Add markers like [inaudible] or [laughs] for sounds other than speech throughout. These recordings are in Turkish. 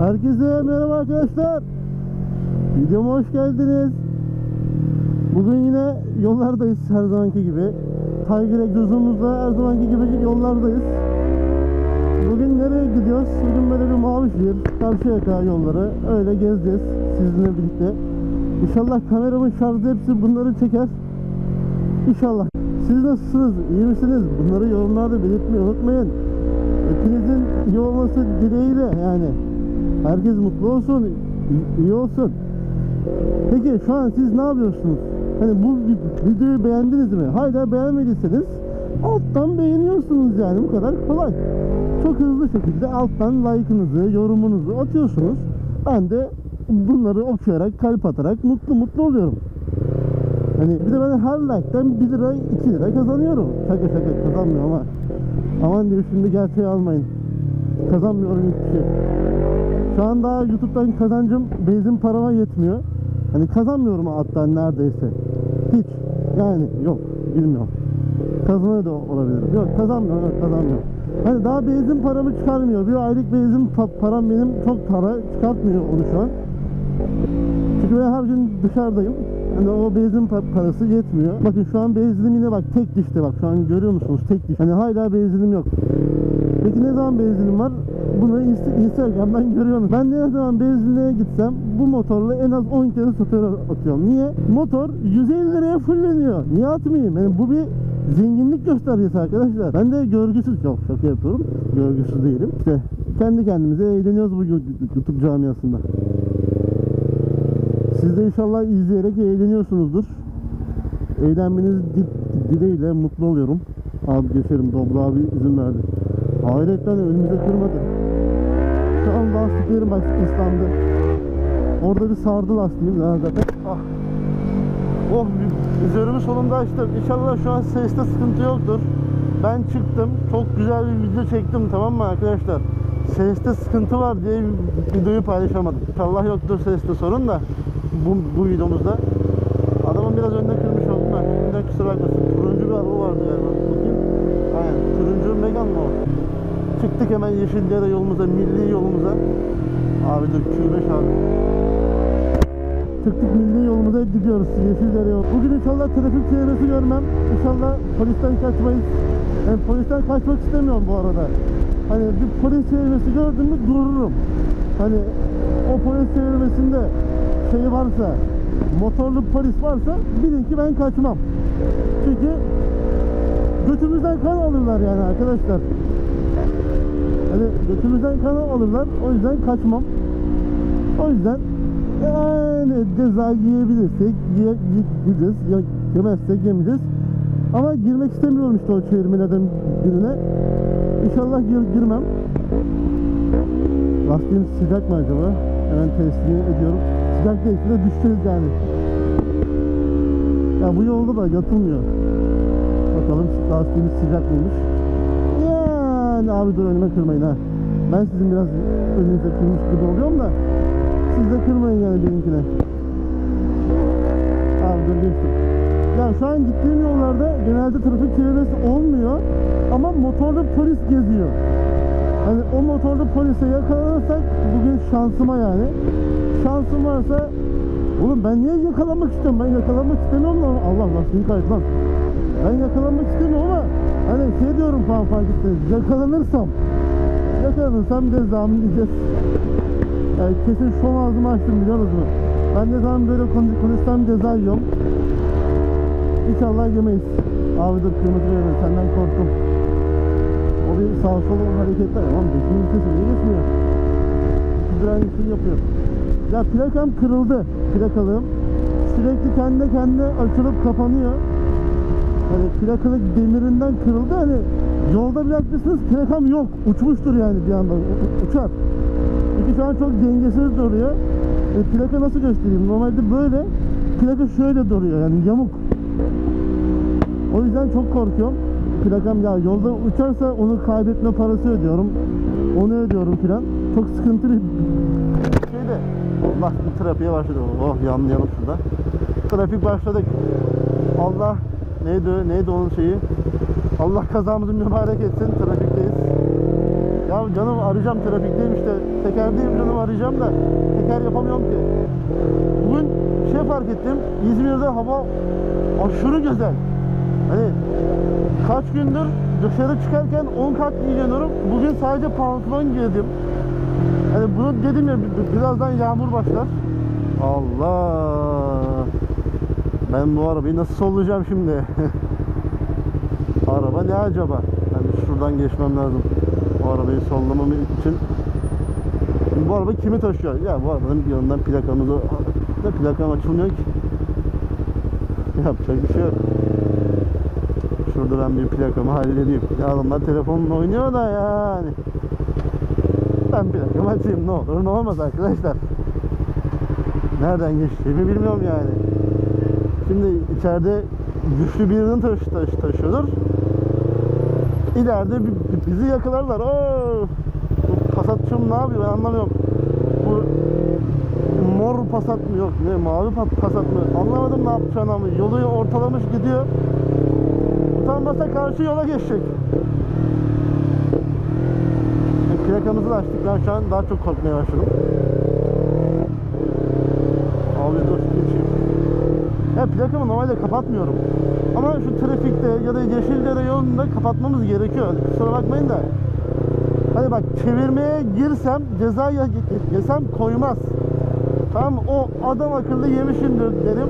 Herkese merhaba arkadaşlar. Videoma hoş geldiniz. Bugün yine yollardayız her zamanki gibi. Tiger egzozumuzla her zamanki gibi yollardayız. Bugün nereye gidiyoruz? Bugün böyle bir mavi şehir, Karşıyaka yolları. Öyle gezeceğiz sizinle birlikte. İnşallah kameramın şarjı hepsi bunları çeker. İnşallah. Siz nasılsınız? İyi misiniz? Bunları yorumlarda belirtmeyi unutmayın. Hepinizin iyi olması dileğiyle yani. Herkes mutlu olsun, iyi- olsun. Peki şu an siz ne yapıyorsunuz? Hani bu vi- videoyu beğendiniz mi? Hala beğenmediyseniz alttan beğeniyorsunuz yani bu kadar kolay. Çok hızlı şekilde alttan like'ınızı, yorumunuzu atıyorsunuz. Ben de bunları okuyarak, kalp atarak mutlu mutlu oluyorum. Hani bir de ben her like'den 1 lira 2 lira kazanıyorum. Şaka şaka kazanmıyorum ama. Aman diyor şimdi gerçeği almayın. Kazanmıyorum hiçbir şey. Şu an daha YouTube'dan kazancım benzin parama yetmiyor. Hani kazanmıyorum alttan neredeyse. Hiç. Yani yok. Bilmiyorum. Kazanıyor da olabilir. Yok kazanmıyorum. Evet, kazanmıyorum. Hani daha benzin paramı çıkarmıyor. Bir aylık benzin pa- param benim çok para çıkartmıyor onu şu an. Çünkü ben her gün dışarıdayım. Hani o benzin pa- parası yetmiyor. Bakın şu an benzinim yine bak tek dişte bak şu an görüyor musunuz tek diş. Hani hala benzinim yok. Peki ne zaman benzinim var? Bunu Inst- Instagram'dan görüyorsunuz. Ben ne zaman benzinliğe gitsem bu motorla en az 10 kere stoper atıyorum. Niye? Motor 150 liraya fulleniyor. Niye atmayayım? Yani bu bir zenginlik göstergesi arkadaşlar. Ben de görgüsüz yok şaka yapıyorum. Görgüsüz değilim. İşte kendi kendimize eğleniyoruz bu YouTube camiasında. Siz de inşallah izleyerek eğleniyorsunuzdur. Eğlenmeniz di- dileğiyle mutlu oluyorum. Abi geçelim. Doblo abi izin verdi. Hayretten önümüze kırmadı. Şu an lastiklerim ıslandı. Orada bir sardı lastiğim ya zaten. Ah. Oh üzerimi sonunda açtım. İnşallah şu an seste sıkıntı yoktur. Ben çıktım. Çok güzel bir video çektim tamam mı arkadaşlar? Seste sıkıntı var diye videoyu paylaşamadım. İnşallah yoktur seste sorun da bu, bu videomuzda. Adamın biraz önüne kırmış oldum da. Şimdiden kusura bakmasın. Turuncu bir araba vardı galiba. Bakayım. Aynen. Turuncu Megan mı o? Yeşillere yolumuza, milli yolumuza. Abi dur Q5 abi. Çıktık milli yolumuza gidiyoruz Yeşillere yol. Bugün inşallah trafik çevresi görmem. İnşallah polisten kaçmayız. Yani polisten kaçmak istemiyorum bu arada. Hani bir polis çevresi gördüm mü dururum. Hani o polis çevremesinde şey varsa, motorlu polis varsa bilin ki ben kaçmam. Çünkü götümüzden kan alırlar yani arkadaşlar. Hani götümüzden kan alırlar. O yüzden kaçmam. O yüzden yani ceza yiyebilirsek yiye, yiyeceğiz. Ya, yemezsek yemeyeceğiz. Ama girmek istemiyorum işte o çevirmelerden birine. İnşallah gir, girmem. Lastiğim sıcak mı acaba? Hemen testini ediyorum. Sıcak değilse de düşeriz yani. Ya bu yolda da yatılmıyor. Bakalım lastiğimiz sıcak mıymış? Yani abi dur önüme kırmayın ha. Ben sizin biraz önünüze kırmış gibi oluyorum da siz de kırmayın yani benimkine. Abi dur geçtim. Ya şu an gittiğim yollarda genelde trafik çevresi olmuyor ama motorlu polis geziyor. Hani o motorlu polise yakalanırsak bugün şansıma yani. Şansım varsa Oğlum ben niye yakalanmak istiyorum? Ben yakalanmak istemiyorum ama Allah lastiği kayıt lan. Ben yakalanmak istemiyorum ama hani şey diyorum falan fark ettiniz. Yakalanırsam yakalanırsam cezamı yiyeceğiz. Yani kesin şom ağzımı açtım biliyor musunuz? Ben ne zaman böyle konuş konuşsam ceza yiyorum. İnşallah yemeyiz. Abi dur kırmızı verin senden korktum. O bir sağ sol hareketler. Aman geçmiyor sesi niye geçmiyor? İkidir aynı şeyi yapıyor. Ya plakam kırıldı. Plakalığım. Sürekli kendi kendine açılıp kapanıyor. Hani plakalık demirinden kırıldı hani yolda bırakmışsınız plakam yok. Uçmuştur yani bir anda. Uçar. Çünkü şu an çok dengesiz duruyor. E, plaka nasıl göstereyim? Normalde böyle. Plaka şöyle duruyor yani yamuk. O yüzden çok korkuyorum. Plakam ya yolda uçarsa onu kaybetme parası ödüyorum. Onu ödüyorum filan. Çok sıkıntılı şeyde. Allah bir trafiğe başladı. Oh yanlayalım şurada. Trafik başladık. Allah neydi neydi onun şeyi? Allah kazamızı mübarek etsin. Trafikteyiz. Ya canım arayacağım trafikteyim işte. Tekerdeyim canım arayacağım da teker yapamıyorum ki. Bugün şey fark ettim. İzmir'de hava aşırı güzel. Hani kaç gündür dışarı çıkarken 10 kat giyiniyorum. Bugün sadece pantolon giydim. Hani bunu dedim ya bi- birazdan yağmur başlar. Allah. Ben bu arabayı nasıl sollayacağım şimdi? [laughs] Araba ne acaba? Hani şuradan geçmem lazım. O arabayı sollamam için. Şimdi bu araba kimi taşıyor? Ya bu arabanın yanından plakamızı... Ne plakam açılmıyor ki? [laughs] Yapacak bir şey yok. Şurada ben bir plakamı halledeyim. Ya adamlar telefonla oynuyor da yani. Ben plakamı açayım ne olur ne olmaz arkadaşlar. Nereden geçtiğimi bilmiyorum yani. Şimdi içeride güçlü birinin taşı taşı taşıyordur. İleride bi- bi- bizi yakalarlar. Oo, Passatçım ne yapıyor ben anlamıyorum. Bu mor Passat mı yok ne mavi pa- Passat mı anlamadım ne yapacağını ama yolu ortalamış gidiyor. Utanmasa karşı yola geçecek. E, Plakamızı da açtık ben şu an daha çok korkmaya başladım. Abi dur. Ya plakamı normalde kapatmıyorum. Ama şu trafikte ya da Yeşildere yolunda kapatmamız gerekiyor. Hani Kusura bakmayın da. Hani bak çevirmeye girsem ceza ye- ye- yesem koymaz. Tamam o adam akıllı yemişimdir derim.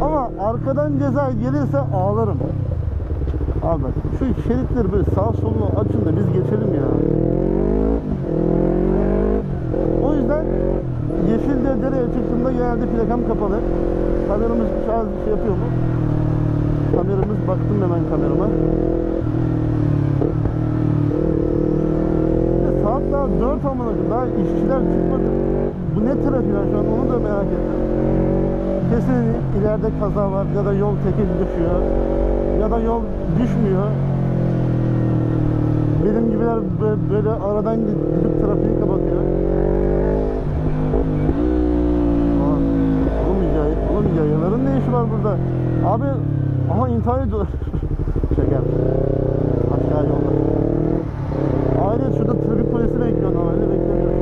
Ama arkadan ceza gelirse ağlarım. Abi şu şeritleri böyle sağ solunu açın da biz geçelim ya. O yüzden Yeşilde dereye çıktığımda genelde plakam kapalı. Kameramız şu an şey yapıyor mu? Kameramız baktım hemen kamerama. Saat daha 4 amına daha işçiler çıkmadı. Bu ne trafik şu an onu da merak ettim. Kesin ileride kaza var ya da yol tekil düşüyor ya da yol düşmüyor. Benim gibiler böyle, böyle aradan gidip trafiği var burada? Abi, aha intihar ediyorlar. [laughs] Şeker. Aşağı yolda. Ayrıca şurada trafik polisi bekliyor normalde beklemiyor.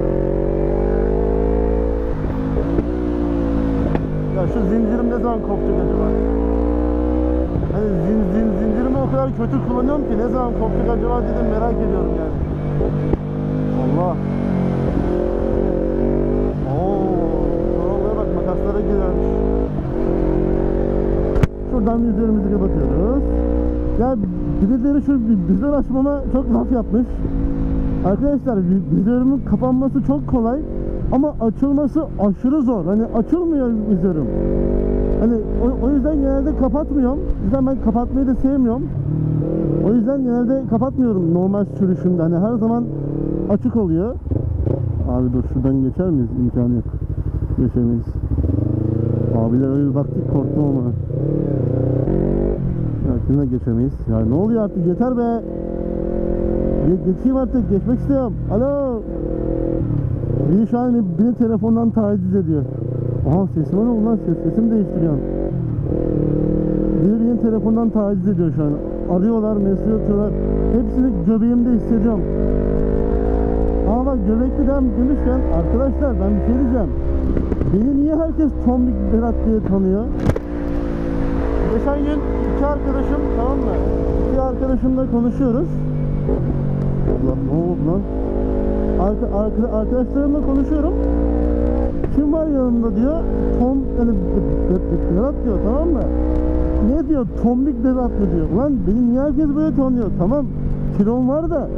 Ya şu zincirim ne zaman kopacak acaba? Hani zin, zin, zincirimi o kadar kötü kullanıyorum ki ne zaman kopacak acaba dedim merak ediyorum yani. Allah. Şuradan yüzlerimizi kapatıyoruz. Ya birileri şu vizör açmama çok laf yapmış. Arkadaşlar vi- vizörümün kapanması çok kolay ama açılması aşırı zor. Hani açılmıyor vizörüm. Hani o, o yüzden genelde kapatmıyorum. Yüzden ben kapatmayı da sevmiyorum. O yüzden genelde kapatmıyorum normal sürüşümde. Hani her zaman açık oluyor. Abi dur şuradan geçer miyiz? İmkanı yok. Geçemeyiz. Abiler öyle bir baktık korktum ama. Ya yine geçemeyiz. Ya ne oluyor artık yeter be. Ge- geçeyim artık geçmek istiyorum. Alo. Biri şu an beni telefondan taciz ediyor. Aha sesime ne oldu lan ses, sesim değişti bir an. Biri beni telefondan taciz ediyor şu an. Arıyorlar, mesaj atıyorlar. Hepsini göbeğimde hissediyorum. Ama bak göbekli dem arkadaşlar ben bir şey diyeceğim. Beni niye herkes Tombik Berat diye tanıyor? Geçen gün iki arkadaşım tamam mı? İki arkadaşımla konuşuyoruz. Allah ne oldu lan? Arka, arka, arkadaşlarımla konuşuyorum. Kim var yanımda diyor. Tom yani Berat diyor tamam mı? Ne diyor? Tombik Berat diyor. Ulan beni niye herkes böyle tanıyor? Tamam kilom var da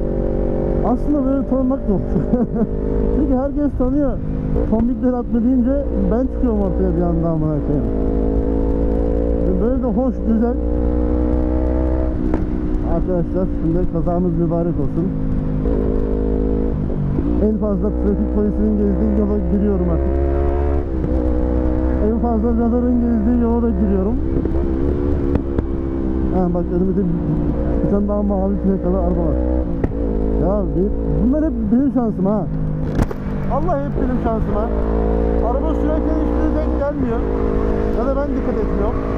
aslında böyle tanımak yok. [laughs] Çünkü herkes tanıyor. Tombik Berat mı deyince ben çıkıyorum ortaya bir anda amına koyayım. Böyle de hoş, güzel. Arkadaşlar şimdi kazamız mübarek olsun. En fazla trafik polisinin gezdiği yola giriyorum artık. En fazla radarın gezdiği yola da giriyorum. Ha bak önümüzde bir, tane daha mavi plakalı araba var. Ya bunlar hep benim şansım ha. Allah hep benim şansım ha. Araba sürerken hiçbiri denk gelmiyor. Ya da ben dikkat etmiyorum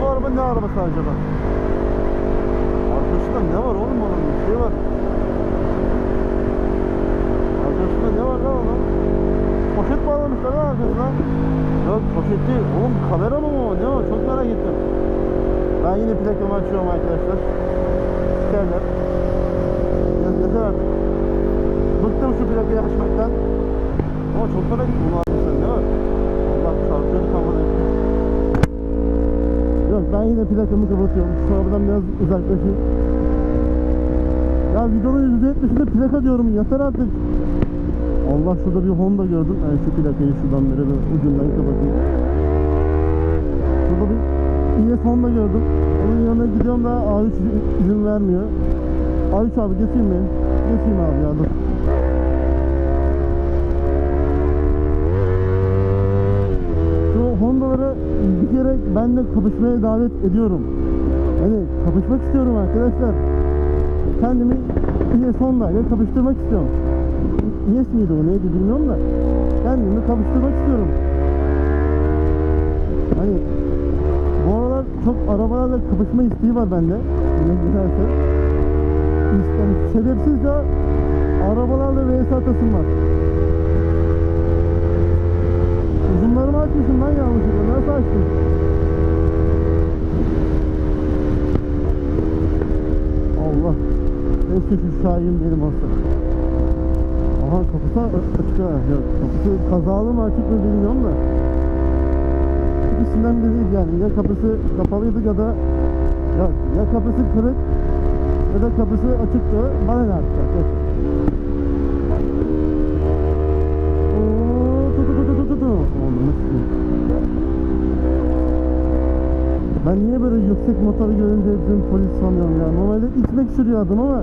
bu araba ne arabası acaba? Arkasında ne var oğlum onun bir şey var. Arkasında ne var lan onun? Poşet bağlamışlar lan arkasına. Ya poşeti oğlum kamera mı o? Ne o? Çok merak ettim. Ben yine plakamı açıyorum arkadaşlar. Sikerler. Yeter artık. Bıktım şu plakayı açmaktan. Ama çok merak ettim. Yok ben yine plakamı kapatıyorum. Arabadan biraz uzaklaşayım. Ya videonun %70'inde plaka diyorum. Yeter artık. Allah şurada bir Honda gördüm. Yani şu plakayı şuradan böyle bir ucundan kapatayım. Şurada bir İES Honda gördüm. Onun yanına gidiyorum da A3 izin vermiyor. A3 abi geçeyim mi? Geçeyim abi ya dur. Şu Honda'lara bir kere ben de kapışmaya davet ediyorum. Hani kapışmak istiyorum arkadaşlar. Kendimi İES Honda ile kapıştırmak istiyorum. İES miydi o neydi bilmiyorum da. Kendimi kapıştırmak istiyorum. Hani bu aralar çok arabalarla kapışma isteği var bende. Ne güzelse. Yani sebepsizce arabalarla vs atasım var. Açtım? Allah. Keşke şu Şahin benim olsa. Aha kapısı açık ha. Kapısı kazalı mı açık mı bilmiyorum da. İkisinden biriydi yani. Ya kapısı kapalıydı ya da ya, ya kapısı kırık ya da kapısı açıktı. Bana ne yapacak? Geç. Oo, tu tu tu tu tu tu tu. Oğlum, nasıl? Ben niye böyle yüksek motoru görünce hepsini polis sanıyorum ya. Normalde içmek sürüyor adam ama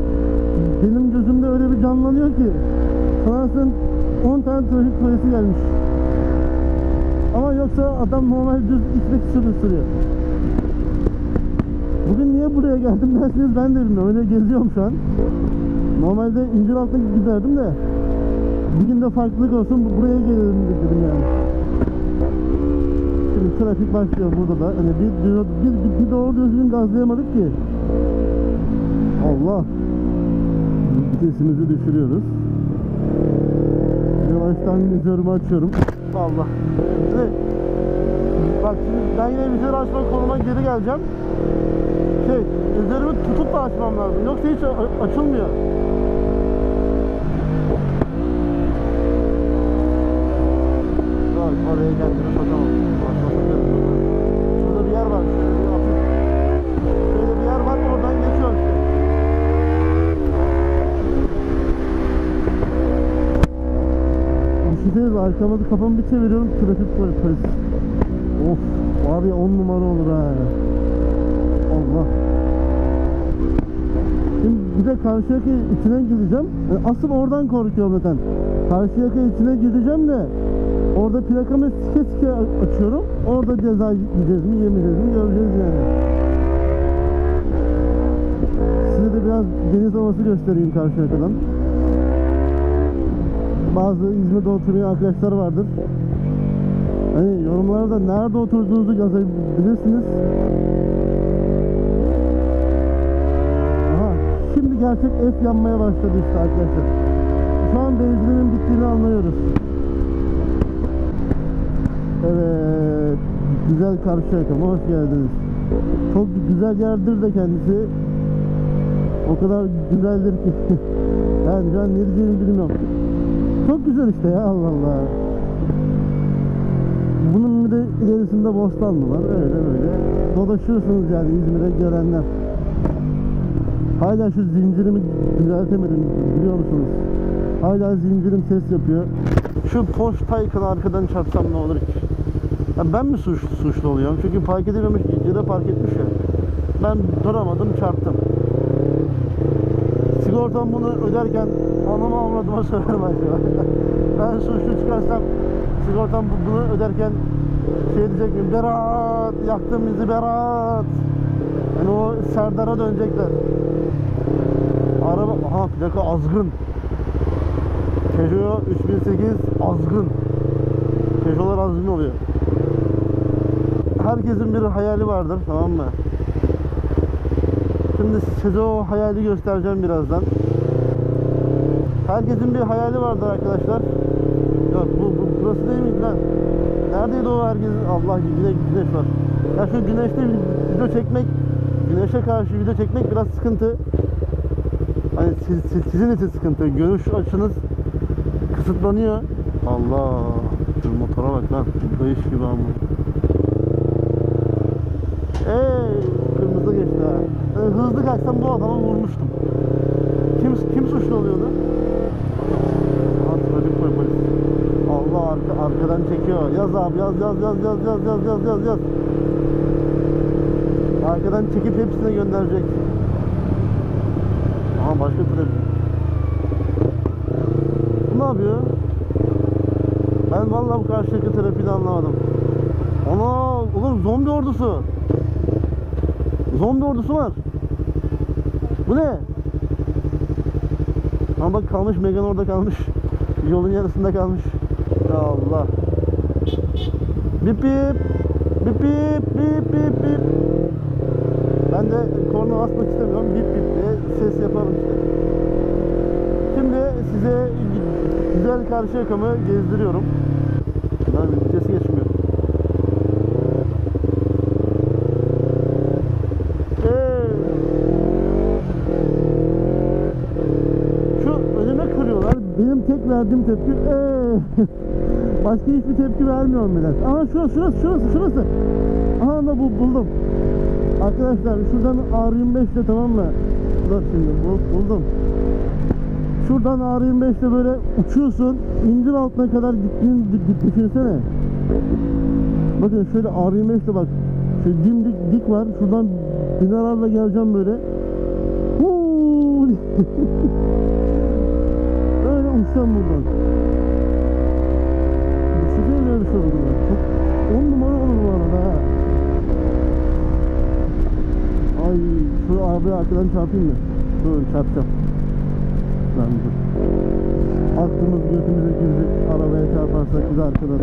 benim gözümde öyle bir canlanıyor ki. Sanarsın 10 tane trafik polisi gelmiş. Ama yoksa adam normal düz içmek sürü sürüyor. Bugün niye buraya geldim [laughs] derseniz ben de bilmiyorum. Öyle geziyorum şu an. Normalde incir altına giderdim de bir gün de farklılık olsun buraya gelelim dedim yani. Trafik başlıyor burada da. Hani bir, bir, bir, bir doğru düzgün gazlayamadık ki. Allah. Vitesimizi düşürüyoruz. Yavaştan vizörümü açıyorum. Allah. Bak şimdi ben yine vizör açma konuma geri geleceğim. Şey, vizörümü tutup da açmam lazım. Yoksa hiç açılmıyor. Yok oraya kendimi sokamam. Başka sokarım. Şurada bir yer var. Şöyle bir hafif. Şöyle bir yer var oradan geçiyor işte. Arkamda kafamı bir çeviriyorum trafik pol- polisi. Of var ya on numara olur ha. Allah. Şimdi bir de Karşıyaka içine gideceğim. Yani asıl oradan korkuyorum zaten. Karşıyaka içine gideceğim de orada plakamı sike sike açıyorum. Orada ceza yiyeceğiz mi yemeyeceğiz mi göreceğiz yani. Size de biraz deniz havası göstereyim Karşıyaka'dan. Bazı İzmir'de oturmayan arkadaşlar vardır. Hani yorumlarda nerede oturduğunuzu yazabilirsiniz. Aha, şimdi gerçek F yanmaya başladı işte arkadaşlar. Şu an benzinin bittiğini anlıyoruz. Evet, güzel Karşıyaka, hoş geldiniz. Çok güzel yerdir de kendisi. O kadar güzeldir ki. [laughs] yani an ne diyeceğimi bilmiyorum. Çok güzel işte ya Allah Allah. Bunun bir de ilerisinde Bostanlı var. Öyle böyle. Dolaşıyorsunuz yani İzmir'e görenler. Hala şu zincirimi düzeltemedim biliyor musunuz? Hala zincirim ses yapıyor. Şu Porsche Taycan'ı arkadan çarpsam ne olur ki? Ya ben mi suç, suçlu oluyorum? Çünkü park edilmemiş, yere park etmiş ya. Ben duramadım, çarptım. Sigortam bunu öderken anama avradıma söylerim acaba. [laughs] ben suçlu çıkarsam sigortam bu- bunu öderken şey diyecek mi? Berat, yaktın bizi Berat. Yani o Serdar'a dönecekler. Araba, aha plaka azgın. Peugeot 3008 azgın. Peugeot'lar azgın oluyor. Herkesin bir hayali vardır tamam mı? Şimdi size o hayali göstereceğim birazdan. Herkesin bir hayali vardır arkadaşlar. Yok bu, bu burası değil miydi lan? Neredeydi o herkes? Allah güneş, güneş var. Ya şu güneşte video çekmek, güneşe karşı video çekmek biraz sıkıntı. Hani siz, siz- sizin için sıkıntı. Görüş açınız kısıtlanıyor. Allah. Şu motora bak lan. Dayış gibi ama. Ey kırmızı geçti ha. Hızlı kaçsam bu adamı vurmuştum. Kim kim suçlu oluyordu? Aha trafik koy polis. Allah arka, arkadan çekiyor. Yaz abi yaz yaz yaz yaz yaz yaz yaz yaz yaz. Arkadan çekip hepsine gönderecek. Aha başka trafik. Bu ne yapıyor? Ben vallahi bu karşıdaki trafiği anlamadım. Ana oğlum zombi ordusu. Zombi ordusu var. Bu ne? Ama bak kalmış Megan orada kalmış. Yolun yarısında kalmış. Ya Allah. Bip bip. Bip bip bip bip bip. Ben de korna basmak istemiyorum. Bip bip diye ses yaparım işte. Şimdi size güzel karşı yakamı gezdiriyorum. Lan vitesi geçmiyor. Ee, Şu önüme kırıyorlar. Benim tek verdiğim tepki ee. [laughs] Başka hiçbir tepki vermiyorum bile. Ama şurası şurası şurası şurası. Aha da bu buldum. Arkadaşlar şuradan R25 ile tamam mı? Dur şimdi bul, buldum. Şuradan R25 ile böyle uçuyorsun. İncir altına kadar gittiğini düşünsene. Bakın şöyle R25 ile bak. Şöyle dimdik dik var. Şuradan binalarla geleceğim böyle. Huu! [laughs] Öyle uçacağım buradan. Düşünsene böyle bir şey olur. ya. Çok 10 numara olur bu arada ha. Ay şu arabaya arkadan çarpayım mı? Dur çarpacağım. Ben dur. Aklımız götümüze girecek arabaya çarparsak biz arkadan.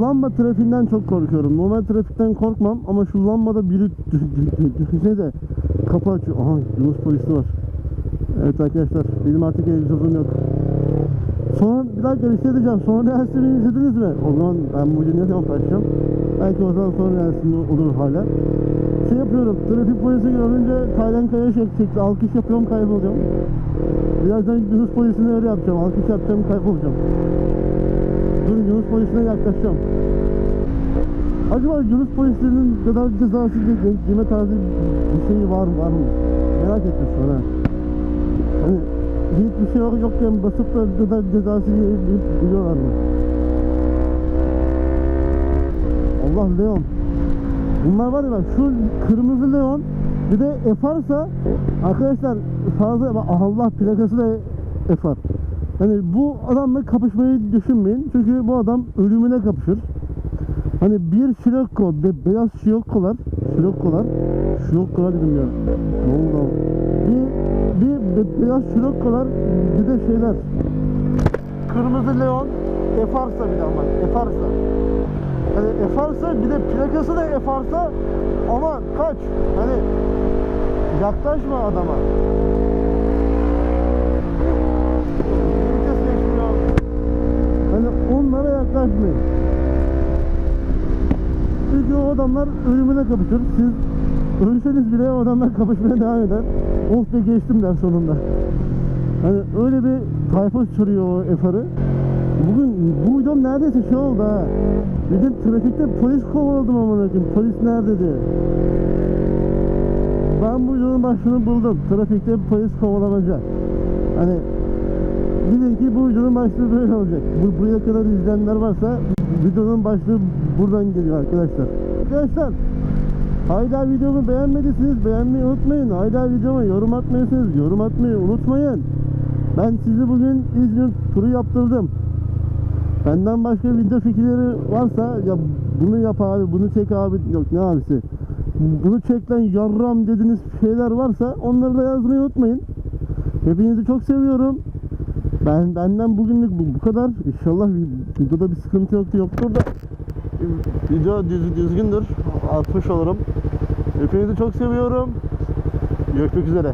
Lamba trafiğinden çok korkuyorum. Normal trafikten korkmam ama şu lambada biri [laughs] düşünsene de kapı açıyor. Aha Yunus polisi var. Evet arkadaşlar benim artık egzozum yok. Sonra bir dakika bir şey diyeceğim. Sonra Reels'i izlediniz mi? O zaman ben bu zaman paylaşacağım? Belki o zaman sonra Reels'inde olur hala. Şey yapıyorum. Trafik polisi görünce Taylan Kaya şek- şekli alkış yapıyorum kayboluyorum. Birazdan Yunus polisine öyle yapacağım. Alkış yapacağım kaybolacağım. Dur Yunus polisine yaklaşacağım. Acaba Yunus polisinin kadar cezası yeme tarzı bir şey var mı? Var mı? Merak ettim ha. Hani hiçbir şey yok yokken basıp da gıda cezası yiyip biliyorlar mı? Allah Leon. Bunlar var ya bak şu kırmızı Leon bir de Efarsa arkadaşlar fazla Allah plakası da Efar. Hani bu adamla kapışmayı düşünmeyin. Çünkü bu adam ölümüne kapışır. Hani bir be, beyaz Scirocco'lar, Scirocco'lar, Scirocco'lar dedim ya. Ne oldu? Bir, bir be- beyaz Scirocco'lar, bir de şeyler. Kırmızı Leon, Efarsa bir de ama, Efarsa. Hani Efarsa, bir de plakası da Efarsa ama kaç? Hani yaklaşma adama. Vites geçmiyor. Hani onlara yaklaşmayın. Çünkü o adamlar ölümüne kapışır. Siz ölseniz bile o adamlar kapışmaya devam eder. Oh be geçtim der sonunda. Hani öyle bir tayfa sürüyor o efarı. Bugün bu videom neredeyse şey oldu ha. Bir de trafikte polis kovaladım amına koyayım. Polis nerede diye. Ben bu videonun başlığını buldum. Trafikte polis kovalamaca. Hani Bilin ki bu videonun başlığı böyle olacak. Bu, buraya kadar izleyenler varsa videonun başlığı buradan geliyor arkadaşlar. Arkadaşlar hala videomu beğenmediyseniz beğenmeyi unutmayın. Hala videoma yorum atmıyorsanız yorum atmayı unutmayın. Ben sizi bugün İzmir turu yaptırdım. Benden başka video fikirleri varsa ya bunu yap abi, bunu çek abi, yok ne abisi. Bunu çek lan yarram dediğiniz şeyler varsa onları da yazmayı unutmayın. Hepinizi çok seviyorum. Ben benden bugünlük bu, bu kadar. İnşallah vi- videoda bir sıkıntı yoktu yoktur da video düz, düzgündür. Atmış olurum. Hepinizi çok seviyorum. Görüşmek üzere.